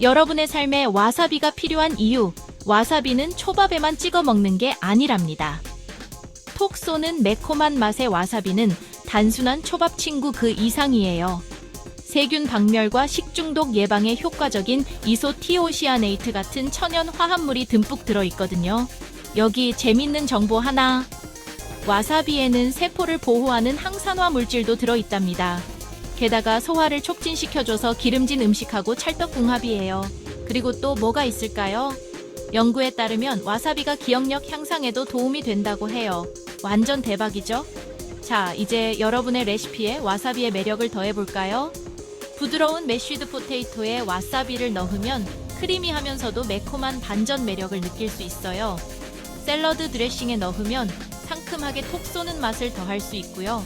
여러분의 삶에 와사비가 필요한 이유, 와사비는 초밥에만 찍어 먹는 게 아니랍니다. 톡 쏘는 매콤한 맛의 와사비는 단순한 초밥 친구 그 이상이에요. 세균 박멸과 식중독 예방에 효과적인 이소티오시아네이트 같은 천연 화합물이 듬뿍 들어있거든요. 여기 재밌는 정보 하나. 와사비에는 세포를 보호하는 항산화 물질도 들어있답니다. 게다가 소화를 촉진시켜줘서 기름진 음식하고 찰떡궁합이에요. 그리고 또 뭐가 있을까요? 연구에 따르면 와사비가 기억력 향상에도 도움이 된다고 해요. 완전 대박이죠? 자, 이제 여러분의 레시피에 와사비의 매력을 더해볼까요? 부드러운 메쉬드 포테이토에 와사비를 넣으면 크리미하면서도 매콤한 반전 매력을 느낄 수 있어요. 샐러드 드레싱에 넣으면 상큼하게 톡 쏘는 맛을 더할 수 있고요.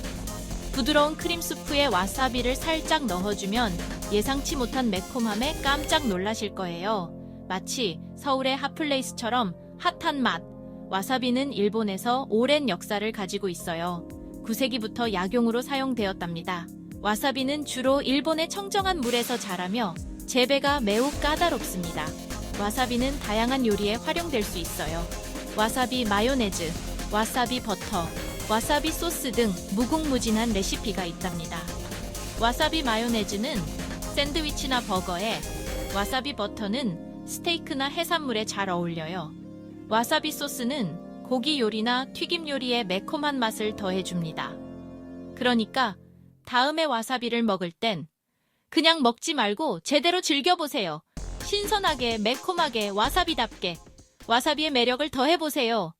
부드러운 크림 수프에 와사비를 살짝 넣어주면 예상치 못한 매콤함에 깜짝 놀라실 거예요. 마치 서울의 핫플레이스처럼 핫한 맛. 와사비는 일본에서 오랜 역사를 가지고 있어요. 9세기부터 약용으로 사용되었답니다. 와사비는 주로 일본의 청정한 물에서 자라며 재배가 매우 까다롭습니다. 와사비는 다양한 요리에 활용될 수 있어요. 와사비 마요네즈, 와사비 버터, 와사비 소스 등 무궁무진한 레시피가 있답니다. 와사비 마요네즈는 샌드위치나 버거에, 와사비 버터는 스테이크나 해산물에 잘 어울려요. 와사비 소스는 고기 요리나 튀김 요리에 매콤한 맛을 더해줍니다. 그러니까 다음에 와사비를 먹을 땐 그냥 먹지 말고 제대로 즐겨보세요. 신선하게 매콤하게 와사비답게 와사비의 매력을 더해보세요.